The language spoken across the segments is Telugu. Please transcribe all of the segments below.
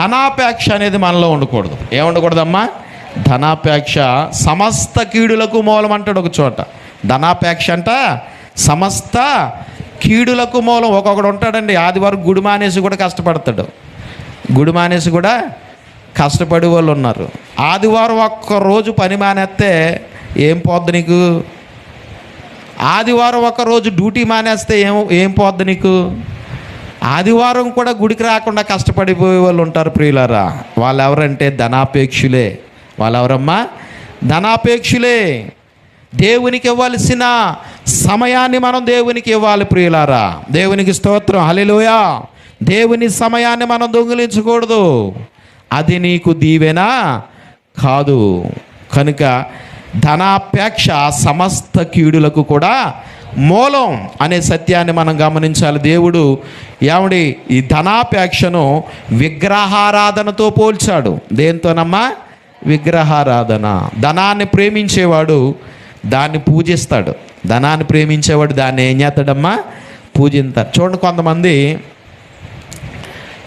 ధనాపేక్ష అనేది మనలో ఉండకూడదు. ఏముండకూడదమ్మా ధనాపేక్ష సమస్త కీడులకు మూలం అంటాడు ఒక చోట. ధనాపేక్ష అంట సమస్త కీడులకు మూలం. ఒక్కొక్కడు ఉంటాడండి ఆదివారం గుడి మానేసి కూడా కష్టపడతాడు. గుడి మానేసి కూడా కష్టపడే వాళ్ళు ఉన్నారు. ఆదివారం ఒక్క రోజు పని మానేస్తే ఏం పోద్ది నీకు? ఆదివారం ఒకరోజు డ్యూటీ మానేస్తే ఏం ఏం పోద్ది నీకు? ఆదివారం కూడా గుడికి రాకుండా కష్టపడిపోయే వాళ్ళు ఉంటారు ప్రియులారా. వాళ్ళు ఎవరంటే ధనాపేక్షులే. వాళ్ళు ఎవరమ్మా ధనాపేక్షులే. దేవునికి ఇవ్వాల్సిన సమయాన్ని మనం దేవునికి ఇవ్వాలి ప్రియులారా. దేవునికి స్తోత్రం. హలిలోయ దేవుని సమయాన్ని మనం దొంగిలించకూడదు. అది నీకు దీవెనా కాదు. కనుక ధనాపేక్ష సమస్త కీడులకు కూడా మూలం అనే సత్యాన్ని మనం గమనించాలి. దేవుడు ఏమండి ఈ ధనాపేక్షను విగ్రహారాధనతో పోల్చాడు. దేంతోనమ్మా? విగ్రహారాధన. ధనాన్ని ప్రేమించేవాడు దాన్ని పూజిస్తాడు. ధనాన్ని ప్రేమించేవాడు దాన్ని ఏం చేస్తాడమ్మా? పూజిస్తాడు చూడండి కొంతమంది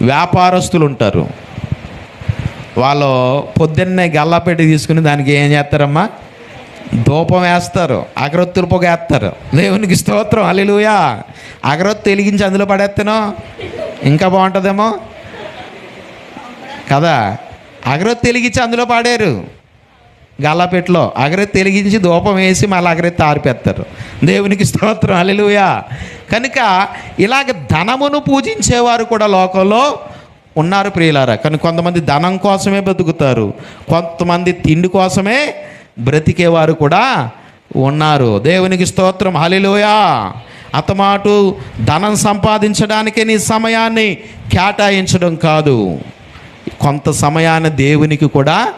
వ్యాపారస్తులు ఉంటారు. వాళ్ళు పొద్దున్నే గల్లాపెట్టి తీసుకుని దానికి ఏం చేస్తారమ్మా? ధూపం వేస్తారు అగరొత్తులు పొగ వేస్తారు దేవునికి స్తోత్రం అల్లిలుయా అగరొత్తు వెలిగించి అందులో పడేస్తాను ఇంకా బాగుంటుందేమో? కదా? అగరొత్తి వెలిగించి అందులో పాడారు. గల్లాపెట్లో అగరొత్తి వెలిగించి ధూపం వేసి మళ్ళీ అగరొత్తి ఆరిపెత్తారు దేవునికి స్తోత్రం అల్లెలుయా కనుక ఇలాగ ధనమును పూజించేవారు కూడా లోకంలో ఉన్నారు ప్రియులారా. కానీ కొంతమంది ధనం కోసమే బతుకుతారు. కొంతమంది తిండి కోసమే బ్రతికేవారు కూడా ఉన్నారు. దేవునికి స్తోత్రం. హలిలోయా అతమాటు ధనం సంపాదించడానికే నీ సమయాన్ని కేటాయించడం కాదు. కొంత సమయాన్ని దేవునికి కూడా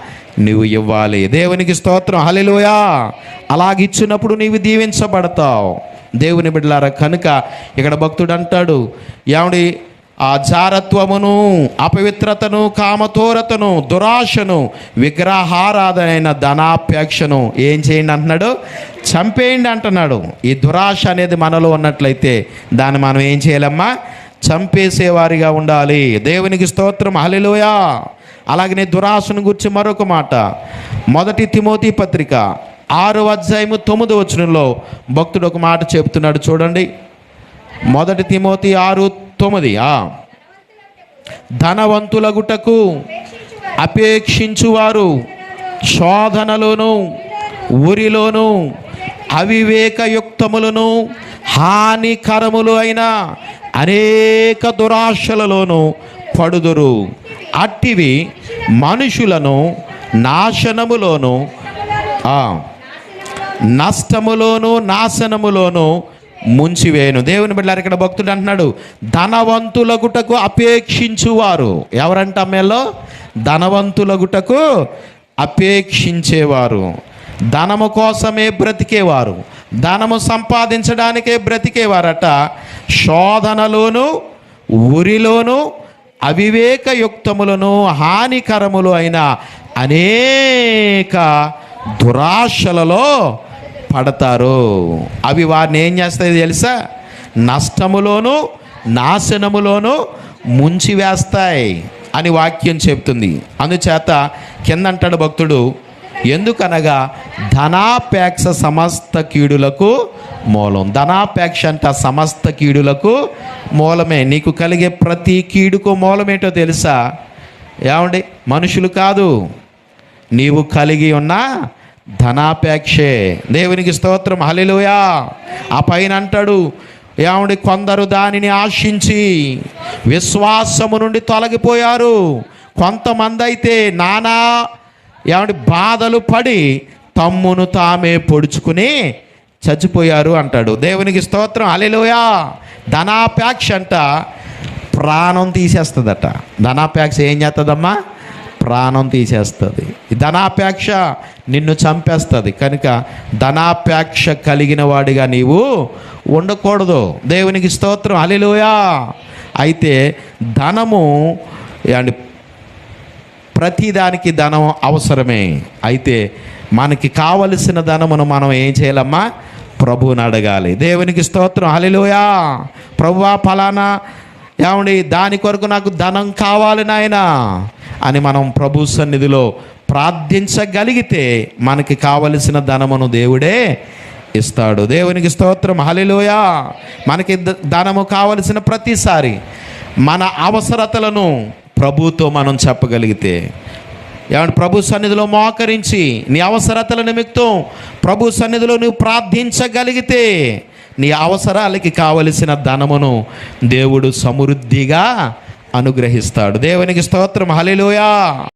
నువ్వు ఇవ్వాలి. దేవునికి స్తోత్రం. హలిలోయా అలాగిచ్చినప్పుడు నీవు దీవించబడతావు. దేవుని బిడ్డలారా కనుక ఇక్కడ భక్తుడు అంటాడు ఏమండి ఆ జారత్వమును అపవిత్రతను కామతోరతను దురాశను విగ్రహారాధనైన ధనాపేక్షను ఏం చేయండి అంటున్నాడు? చంపేయండి అంటున్నాడు. ఈ దురాశ అనేది మనలో ఉన్నట్లయితే దాన్ని మనం ఏం చేయాలమ్మా? చంపేసేవారిగా ఉండాలి. దేవునికి స్తోత్రం. హలిలోయా అలాగనే దురాశను గురించి మరొక మాట. మొదటి తిమోతి పత్రిక ఆరు అధ్యాయము తొమ్మిది వచనంలో భక్తుడు ఒక మాట చెబుతున్నాడు చూడండి. మొదటి తిమోతి ఆరు తొమ్మిది. ఆ. ధనవంతులగుటకు అపేక్షించువారు శోధనలోను ఊరిలోను అవివేకయుక్తములను హానికరములు అయిన అనేక దురాశలలోను పడుదురు. అట్టివి మనుషులను నాశనములోను నష్టములోను నాశనములోను ముంచివేయను. దేవుని బిడ్డారు ఇక్కడ భక్తుడు అంటున్నాడు ధనవంతులగుటకు అపేక్షించువారు. ఎవరంట అమ్మేలో ధనవంతులగుటకు అపేక్షించేవారు. ధనము కోసమే బ్రతికేవారు. ధనము సంపాదించడానికే బ్రతికేవారట. శోధనలోను ఉరిలోను అవివేకయుక్తములను హానికరములు అయిన అనేక దురాశలలో పడతారు. అవి వారిని ఏం చేస్తాయి తెలుసా? నష్టములోను నాశనములోను ముంచివేస్తాయి అని వాక్యం చెప్తుంది. అందుచేత కింద అంటాడు భక్తుడు ఎందుకనగా ధనాపేక్ష సమస్త కీడులకు మూలం. ధనాపేక్ష అంట సమస్త కీడులకు మూలమే. నీకు కలిగే ప్రతి కీడుకు మూలమేటో తెలుసా? ఏమండి? మనుషులు కాదు. నీవు కలిగి ఉన్న ధనాపేక్షే. దేవునికి స్తోత్రం. హలిలోయా ఆ పైన అంటాడు ఏమండి కొందరు దానిని ఆశించి విశ్వాసము నుండి తొలగిపోయారు. కొంతమంది అయితే నానా ఏమండి బాధలు పడి తమ్మును తామే పొడుచుకుని చచ్చిపోయారు అంటాడు. దేవునికి స్తోత్రం. అలెలోయా ధనాపేక్ష అంట ప్రాణం తీసేస్తుందట. ధనాపేక్ష ఏం చేస్తుందమ్మా? ప్రాణం తీసేస్తుంది. ధనాపేక్ష నిన్ను చంపేస్తుంది. కనుక ధనాపేక్ష కలిగిన వాడిగా నీవు ఉండకూడదు. దేవునికి స్తోత్రం. అలిలోయా అయితే ధనము అండ్ ప్రతిదానికి ధనం అవసరమే. అయితే మనకి కావలసిన ధనమును మనం ఏం చేయాలమ్మా? ప్రభువుని అడగాలి. దేవునికి స్తోత్రం. హలిలోయా ప్రభువా ఫలానా ఏమండి? దాని కొరకు నాకు ధనం కావాలి నాయనా అని మనం ప్రభు సన్నిధిలో ప్రార్థించగలిగితే మనకి కావలసిన ధనమును దేవుడే ఇస్తాడు. దేవునికి స్తోత్రం. హలిలోయ మనకి ద- ధనము కావలసిన ప్రతిసారి మన అవసరతలను ప్రభుతో మనం చెప్పగలిగితే. ఏమంటే ప్రభు సన్నిధిలో మోకరించి నీ అవసరతల నిమిత్తం ప్రభు సన్నిధిలో నువ్వు ప్రార్థించగలిగితే నీ అవసరాలకి కావలసిన ధనమును దేవుడు సమృద్ధిగా అనుగ్రహిస్తాడు. దేవునికి స్తోత్రం. హలిలోయా